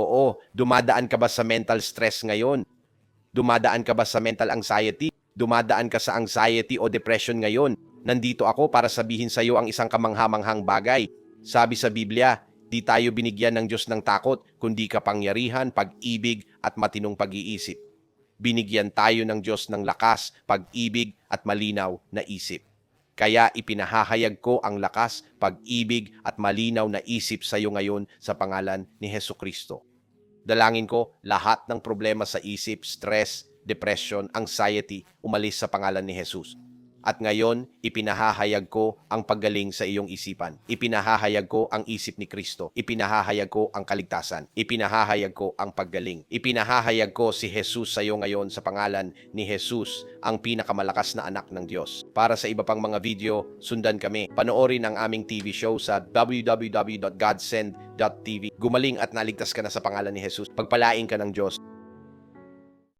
Oo, dumadaan ka ba sa mental stress ngayon? Dumadaan ka ba sa mental anxiety? Dumadaan ka sa anxiety o depression ngayon? Nandito ako para sabihin sa iyo ang isang kamanghamanghang bagay. Sabi sa Biblia, di tayo binigyan ng Diyos ng takot, kundi kapangyarihan, pag-ibig at matinong pag-iisip. Binigyan tayo ng Diyos ng lakas, pag-ibig at malinaw na isip. Kaya ipinahahayag ko ang lakas, pag-ibig at malinaw na isip sa iyo ngayon sa pangalan ni Heso Kristo. Dalangin ko lahat ng problema sa isip, stress, depression, anxiety, umalis sa pangalan ni Jesus. At ngayon, ipinahahayag ko ang paggaling sa iyong isipan. Ipinahahayag ko ang isip ni Kristo. Ipinahahayag ko ang kaligtasan. Ipinahahayag ko ang paggaling. Ipinahahayag ko si Jesus sa iyo ngayon sa pangalan ni Jesus, ang pinakamalakas na anak ng Diyos. Para sa iba pang mga video, sundan kami. Panoorin ang aming TV show sa www.godsend.tv. Gumaling at naligtas ka na sa pangalan ni Jesus. Pagpalain ka ng Diyos.